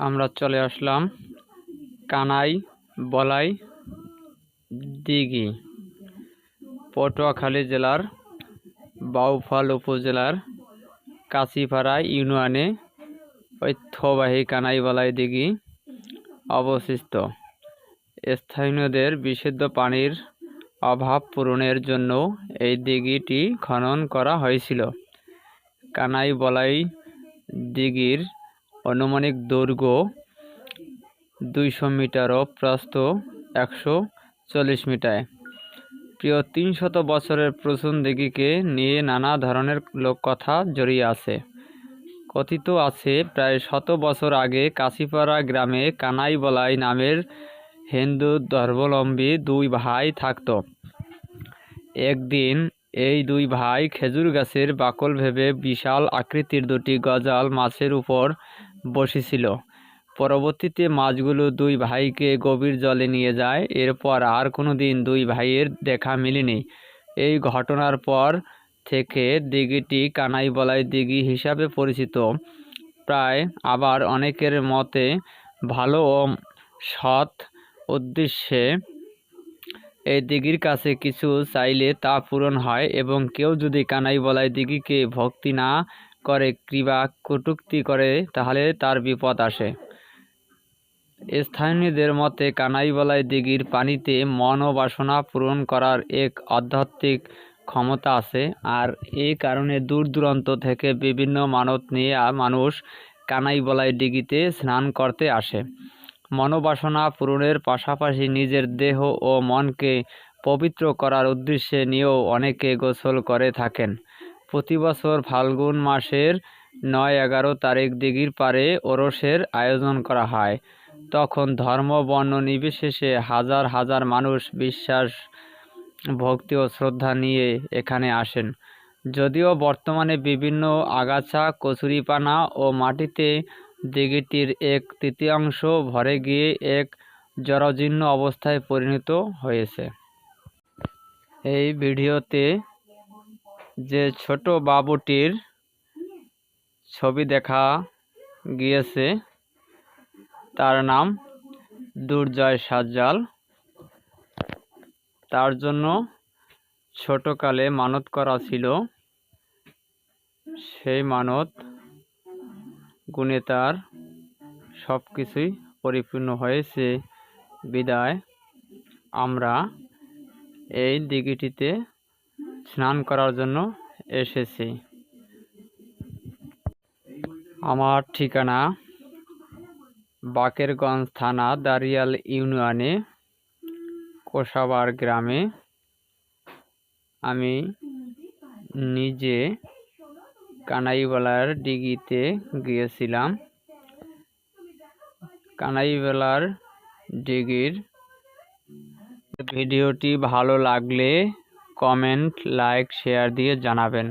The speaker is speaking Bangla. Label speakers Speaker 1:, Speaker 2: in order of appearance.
Speaker 1: আমরা চলে আসলাম কানাই, বলাই, দিঘি, পটুয়াখালী জেলার বাউফল উপজেলার কাশিপাড়া ইউনিয়নে ঐতিহ্যবাহী কানাই, বলাই, দিঘি অবস্থিত। স্থানীয়দের বিশুদ্ধ পানির অভাব পূরণের জন্য এই দিঘিটি খনন করা হয়েছিল। কানাই, বলাই, দিঘির আনুমানিক দৈর্ঘ্য দুইশো মিটার ও প্রস্থ একশো চল্লিশ মিটার। প্রিয় তিনশত বছরের প্রসূন দিঘিকে নিয়ে নানা ধরনের লোককথা জড়িয়ে আছে। কথিত আছে, প্রায় শত বছর আগে কাশিপাড়া গ্রামে কানাই বলাই নামের হিন্দু ধর্মাবলম্বী দুই ভাই থাকত। একদিন এই দুই ভাই খেজুর গাছের বাকল ভেবে বিশাল আকৃতির দুটি গজাল মাছের উপর বসেছিল। পরবর্তীতে মাছগুলো দুই ভাইকে গভীর জলে নিয়ে যায়। এরপর আর কোনো দিন দুই ভাইয়ের দেখা মেলেনি। এই ঘটনার পর থেকে দিঘিটি কানাই বলাই দিঘি হিসাবে পরিচিত। প্রায় আবার অনেকের মতে ভালো ও সৎ উদ্দেশ্যে এই দিঘির কাছে কিছু চাইলে তা পূরণ হয় এবং কেউ যদি কানাই বলাই দিঘিকে ভক্তি না করে, কৃপা কটুক্তি করে, তাহলে তার বিপদ আসে। স্থানীয়দের মতে কানাই বলাই দিঘির পানিতে মন ও বাসনা পূরণ করার এক আধ্যাত্মিক ক্ষমতা আছে, আর এই কারণে দূর দূরান্ত থেকে বিভিন্ন মানত নিয়ে মানুষ কানাই বলাই দিঘিতে স্নান করতে আসে। মনোবাসনা পূরণের পাশাপাশি নিজের দেহ ও মনকে পবিত্র করার উদ্দেশ্যে নিয়েও অনেকে গোসল করে থাকেন। প্রতি বছর ফাল্গুন মাসের নয় এগারো তারিখ দিঘির পারে ওরসের আয়োজন করা হয়। তখন ধর্ম, বর্ণ নির্বিশেষে হাজার হাজার মানুষ বিশ্বাস, ভক্তি ও শ্রদ্ধা নিয়ে এখানে আসেন। যদিও বর্তমানে বিভিন্ন আগাছা, কচুরিপানা ও মাটিতে দিঘিটির এক তৃতীয়াংশ ভরে গিয়ে এক জরাজীর্ণ অবস্থায় পরিণত হয়েছে। এই ভিডিওতে যে ছোট বাবুটির ছবি দেখা গিয়েছে, তার নাম দুর্জয় সাজ্জাল। তার জন্য ছোটকালে মানত করা ছিল। সেই মানত গুণে তার সব কিছুই পরিপূর্ণ হয়েছে। বিদায়, আমরা এই দিঘিটিতে স্নান করার জন্য এসেছি। আমার ঠিকানা বাকেরগঞ্জ থানা দারিয়াল ইউনিয়নে কোষাবার গ্রামে। আমি নিজে কানাইবেলার ডিগিতে গিয়েছিলাম। কানাইবেলার ডিগির ভিডিওটি ভালো লাগলে কমেন্ট লাইক শেয়ার দিয়ে জানাবেন।